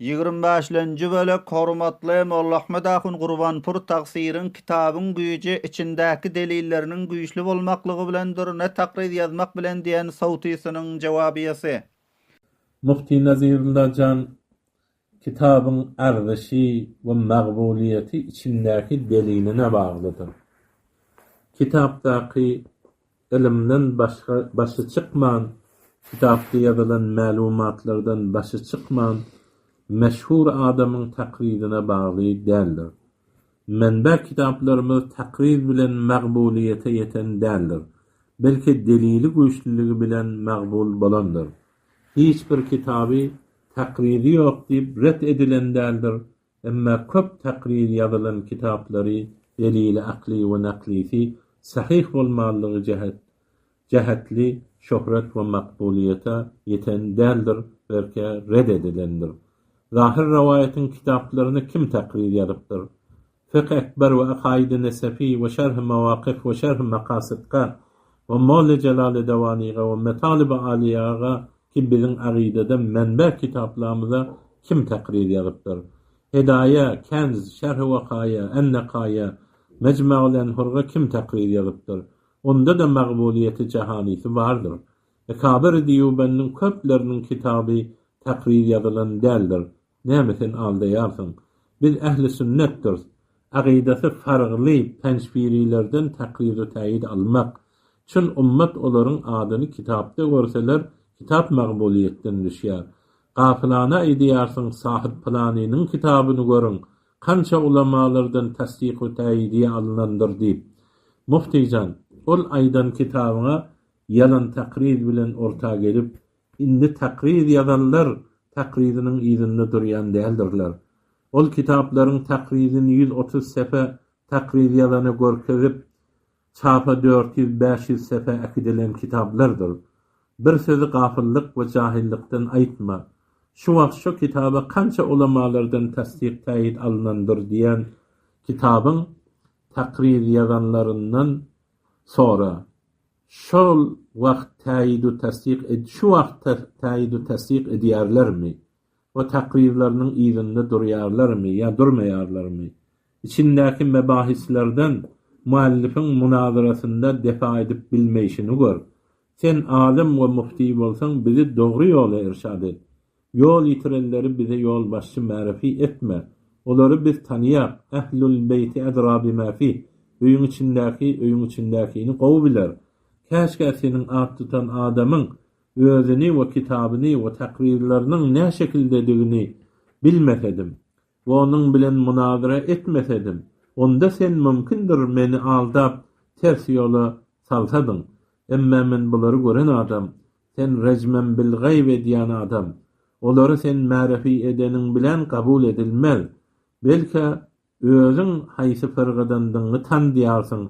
25-nji bölek hormatly Molla Ahmed Ahun Gurbanpur taqsirin kitabın güýji içindäki delilleriniň güýçli bolmaklygy bilendir ne takrir ýazmak bilen diýen sowtysynyň jogabyasy. Mufti Nazirullah kitabın erdişi ve maqbuliyeti içindäki deliline baglydyr. Kitapdaki ilimden başka başı çıkman, kitapda yazılan malumatlardan başı çıkman, meşhur adamın takridine bağlı değildir. Menbe kitaplarımız takrid bilen maqbuliyete yeten değildir. Belki delili güçlülüğü bilen maqbul bolandır. Hiçbir kitabı takridi yok deyip ret edilen değildir. Emma köp takrid yazılan kitapları delili akli ve naklisi sahih bolmalygy cehet cehetli şöhret ve makbuliyete yeten değildir belki red edilendir. Zahir rivayetin kitaplarını kim takrir yapıptır? Fıkh Ekber ve Akaid-i Nesefi ve Şerh Mevakif ve Şerh Makasidka ve Mevle Celal-i Devaniga ve Metalib-i Aliyaga ki bizim aqidede menbe kitaplarımıza kim takrir yapıptır? Hidaye, Kenz, Şerh Vakaya, Ennekaya, Mecmu'l Enhurga kim takrir yapıptır? Onda da maqbuliyeti cehanisi vardır. Ekabir Diyuben'in köplerinin kitabı takrir yazılan değildir. Nemetin aldayarsın. Biz ehli sünnettir. Aqidası fargly pençbirilerden takriri tayid almak. Çün ummet oların adını kitapda görseler kitap maqbuliyetten düşýär. Gafilana ediyarsın sahib planinin kitabını görün. Kança ulamalardan tasdik ve tayidi alınandır deyip. Muftican, ol aydan kitabına yalan takrir bilen orta gelip, indi takrir yazanlar takridinin izinde duryan değildirler. Ol kitapların takridini 130 sefe takrir yazanı görkezip, çapa 400-500 sefe akidilen kitaplardır. Bir sözü gafillik ve cahillikten aytma. Şu vakt şu kitaba kança ulamalardan tasdik tayid alınandır diyen kitabın takrir yazanlarından sonra şol vakt tayidu tasdik ed şu vakt tayidu tasdik ediyarlar mı? O takrirlerinin izinde durýarlar mı ya durmayarlar mı? İçindäki mebahislerden muallifin munazarasında defa edip bilmeyişini gör. Sen alim ve mufti bolsan bizi doğru yola irşad et. Yol itirenleri bize yol başçı ma'rifi etme. Olary biz tanıyak. Ehlul beyti edra bima fi. Öýüň içindäki, öýüň içindäkini gowy biler. Käşke senin at tutan adamın özüni we kitabyny we takrirleriniň ne şekildedigini bilmesedim. We onuň bilen munazara etmesedim. Onda sen mümkindir meni aldap ters yola salsadyň. Emma men bulary gören adam, sen rejmen bil gayb ediýän adam. Olary sen ma'rifi edenin bilen kabul edilmez. Belki özüň haýsy fergadandyňy tan diýarsyň.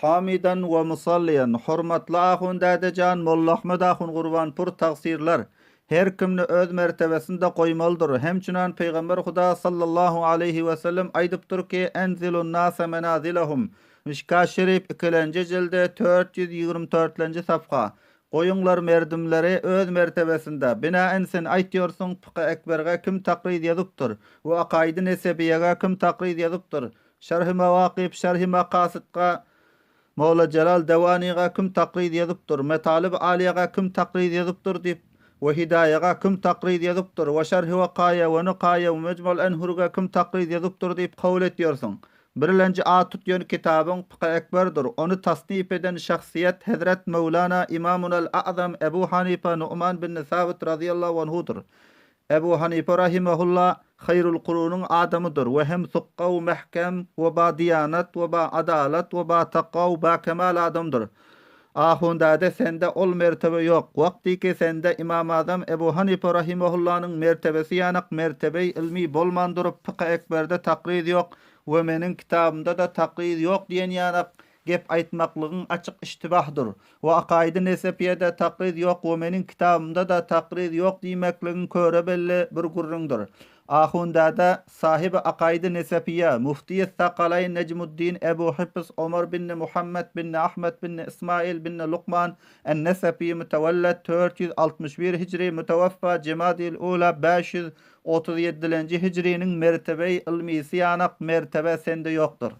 Hamidan we musalliyan hormatly ahundadajan Molla Ahmed Ahun Gurbanpur taqsirler her kimni öz mertebesinde goýmalydyr. Hemçinan Peýgamber Huda sallallahu aleyhi we sellem aýdypdyr ki enzilun nasa manazilahum. Mishka Şerif 2-nji jilde 424-nji safha. Goýuňlar merdimleri öz mertebesinde. Binaen sen aýtýorsun Fıkh Ekberge kim takrid ýazypdyr we Akaid-i Nesebiýege kim takrid ýazypdyr. Şerh-i Mevakif, Şerh-i مولا جلال دواني غاكم تقريد يذبطر مطالب عالي غاكم تقريد يذبطر ديب وهداية غاكم تقريد يذبطر وشره وقايا ونقايا ومجمع الأنهر غاكم تقريد يذبطر ديب قولت يرثن. برلنج آتوت يون كتابن بقى اكبر در اونو تصنيف دن شخصيات هدرت مولانا إمامنا الأعظم أبو حنيفة نعمان بن ثابت رضي الله عنه در. Ebu Hanife rahimahullah hayrul kurunun adamıdır ve hem sukkav mehkem ve ba diyanat ve ba adalet ve ba taqav ba kemal adamdır. Ahundade sende ol mertebe yok. Vakti ki sende İmam Azam Ebu Hanife rahimahullah'nın mertebesi yanak mertebe ilmi bolmandırıp Fıkh Ekber'de takrid yok. we meniň kitabymda da taklid ýok diýen ýa gep aýtmaklygyň açyk iştibahdyr. We akaidi nesepiýede taklid ýok we meniň kitabymda da taklid ýok diýmekligiň köre belli bir gurrundyr. Ahundada sahibi akaidi nesepiye, muftiye Thakalayn Necmuddin Ebu Hifz Omar bin Muhammed bin Ahmed bin İsmail bin Luqman en-Nesepi mütevellet 461 Hicri mütevaffa Cemadil Ula 537. Hicri'nin mertebe-i ilmisi yanak mertebe sende yoktur.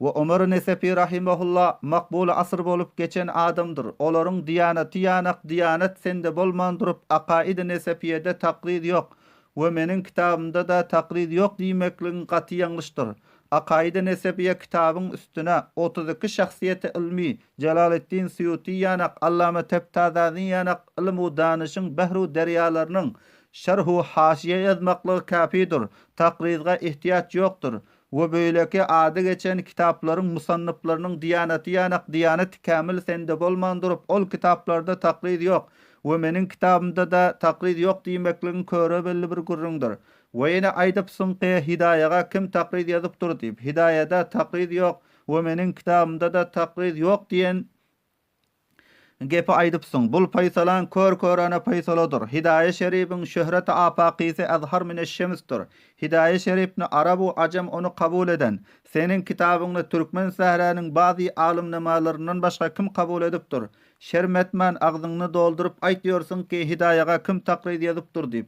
Ve Ömer Nesepi rahimehullah makbul asır bolup geçen adamdır. Olaryň diyaneti yanak diyanet sende bolman durup akaid nesepiyede taklid yok. Ve menin kitabımda da taklid yok diýmekligiň gaty ýangyşdyr. Akaide Nesebiye kitabın üstüne 32 şahsiyeti ilmi Celaleddin Suyuti yanak Allame Tebtadani yanak ilmu danışın behru deryalarının şerhu haşiye yazmaklığı kafidir. Taklidga ihtiyaç yoktur. Ve böyleki adı geçen kitapların musannıflarının diyaneti yanak diyanet kamil sende bolman durup ol kitaplarda taklid yok. Ve menin kitabımda da taklid yok diýmekligiň köre belli bir gurrundur. Ve yine aýdypsyň ki hidayaga kim taklid ýazypdyr diýip. Hidayada taklid yok ve menin kitabımda da taklid yok diyen gepi aýdypsyň. Bul paysalan kör körana paysaladyr. Hidaye şerifin şöhreti apaqisi azhar min eş-şemsdir. Hidaye şerifni Arabu acam onu kabul eden. Senin kitabını Türkmen sahranyň bazı alim nemalarından başga kim kabul edipdir? Şermetmen agzyňny doldurup aýtýorsun ki hidayaga kim taklid ýazypdyr diýip.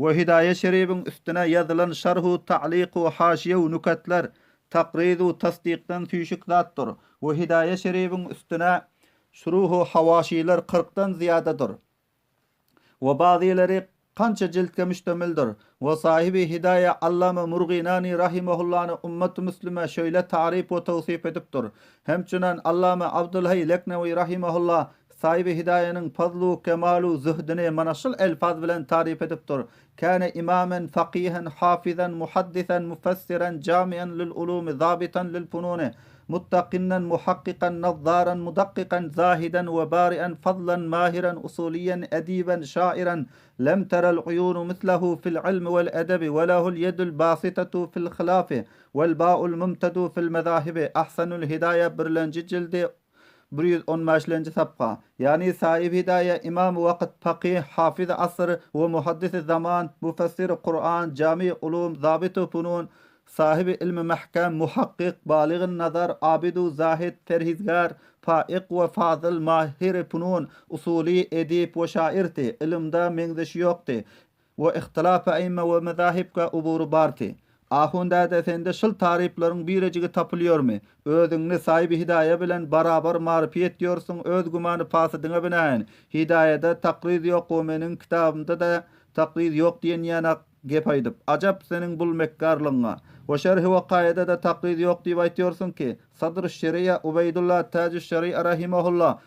Ve hidaye şerifin üstüne yazılan şerhu ta'liq ve haşiye ve nukatlar takrid ve tasdikten tüşük zatdır. Ve hidaye şerifin üstüne şuruhu havaşiler 40'tan ziyadadır. Ve bazıları kança ciltke müştemildir. Ve sahibi hidaye Allame Murginani rahimehullah'ını ümmet-i Müslüme şöyle tarif ve tavsif edipdir. Hemçünen Allame Abdülhay Leknevi rahimehullah sahibi hidayenin fadlu kemalu zühdini manaşıl elfaz bilen tarif edipdir. Kâne imamen faqihen hafizan muhaddisen mufassiren camiyen lil ulumi zabitan lil fununi متقنا محققا نظارا مدققا زاهدا وبارئا فضلا ماهرا أصوليا أديبا شاعرا. لم تر العيون مثله في العلم والأدب وله اليد الباسطة في الخلافة والباء الممتد في المذاهب. أحسن الهداية برلنج جلد بريد ماشلنج سبقا يعني سايب هداية إمام وقت فقيه حافظ عصر ومحدث الزمان مفسر قرآن جامع علوم ضابط فنون. Sahibi ilmi mahkam, muhakkik, baligin nazar, abidu, zahid, terhizgar, faiq ve fazıl, mahir funun, usuli, edip ve şairti, ilimda mengziş yokti, ve ihtilaf eýme ve mezahibka uburu barti. Ahunda da sende şıl tariflerin biricigi tapılıyor mu? Özüňni sahibi hidaye bilen barabar marifiyet diyorsun, öz gumanı pasadyňa binaen. Hidayede taklid yok, o menin kitabımda da taklid yok diyen yana gep aýdyp. Ajap senin bul mekkarlygyňa. Ve şerhi vakayede da taklid yok diýip aýtýorsun ki, Sadr Şeria Ubeydullah Taci Şeria rahimahullah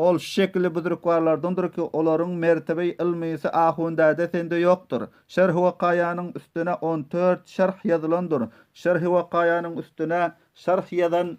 ol şekli buduruklarlardandır ki olaryň mertebe ilmisi ahundada sende yoktur. Şerh we Qayanyň üstüne 14 şerh ýazylandyr. Şerh we Qayanyň üstüne şerh ýazan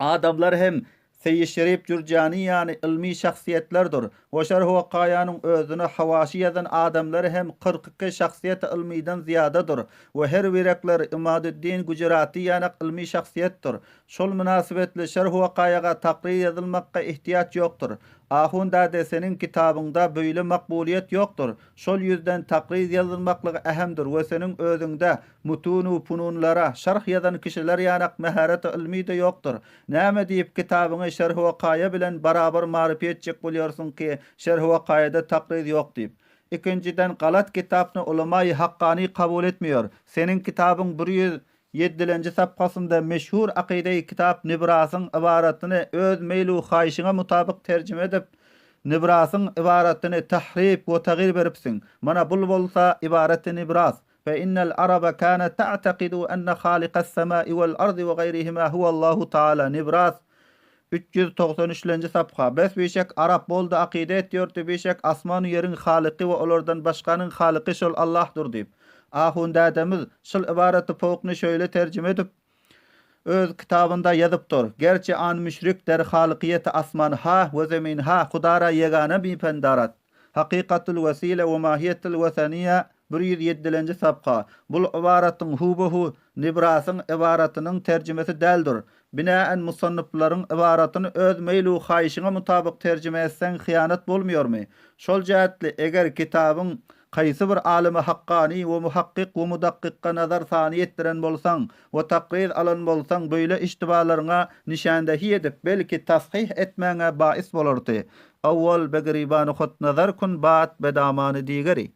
adamlar hem Seyyid Şerif Cürcani yani ilmi şahsiyetlerdir. Ve şerh we Qayanyň özüne havaşy ýazan adamlar hem 42 şahsiyet ilmiden ziyadadır. Ve her wirekler Imaduddin Gujarati yani ilmi şahsiyetdir. Şol münasibetli şerh we Qayaga taqrir ýazylmakka ihtiýaç ýokdur. Ahunda de senin kitabında böyle makbuliyet yoktur. Şol yüzden takrir yazılmaklığı ehemdir ve senin özünde mutunu pununlara şerh yazan kişiler yanak meharet ilmi de yoktur. Näme diýip kitabını şerh we kaya bilen barabar marifiyet çek bolýarsyň ki şerh we kayada takrir yok diýip. İkinciden galat kitapny ulama-i haqqani kabul etmiyor. Senin kitabın 100 7-nji sapkasynda meşhur akide kitap Nibrasyň ibaratyny öz meylu haýşyňa mutabyk terjime edip Nibrasyň ibaratyny tahrip we tagyr beripsiň. Mana bul bolsa ibaraty Nibras. فإن العرب كانت as-samai wal-ardi والأرض وغيرهما huwa Allahu ta'ala Nibras. 393-nji sapha. Bes beşek Arap boldy akide etýär, beşek asman yerin halyky we olardan başganyň halyky şol Allahdyr diýip. Ahunda adamız şıl ibareti pokni şöyle tercüme edip öz kitabında ýazypdyr. Gerçi an müşrik der halykyýeti asman ha we zemin ha hudara yegana bi pendarat. Hakikatul vesile we mahiyetul vesaniye 107-nji sapka. Bul ibaratyň hubuhu Nibrasyň ibaratynyň terjimesi däldir. Binaen musanniflaryň ibaratyny öz meýlu haýyşyňa mutabyk terjime etsen hyýanat bolmaýarmy? Şol jähetli eger kitabyň Kaýsy bir alimy haqqani we muhakkiq we mudakkikka nazar sany etdiren bolsaň we alan bolsaň beýle iştibalaryňa nişandahy edip belki tashyh etmäňe baýys bolardy. Awwal begriban hot nazar kun baat bedamany digeri.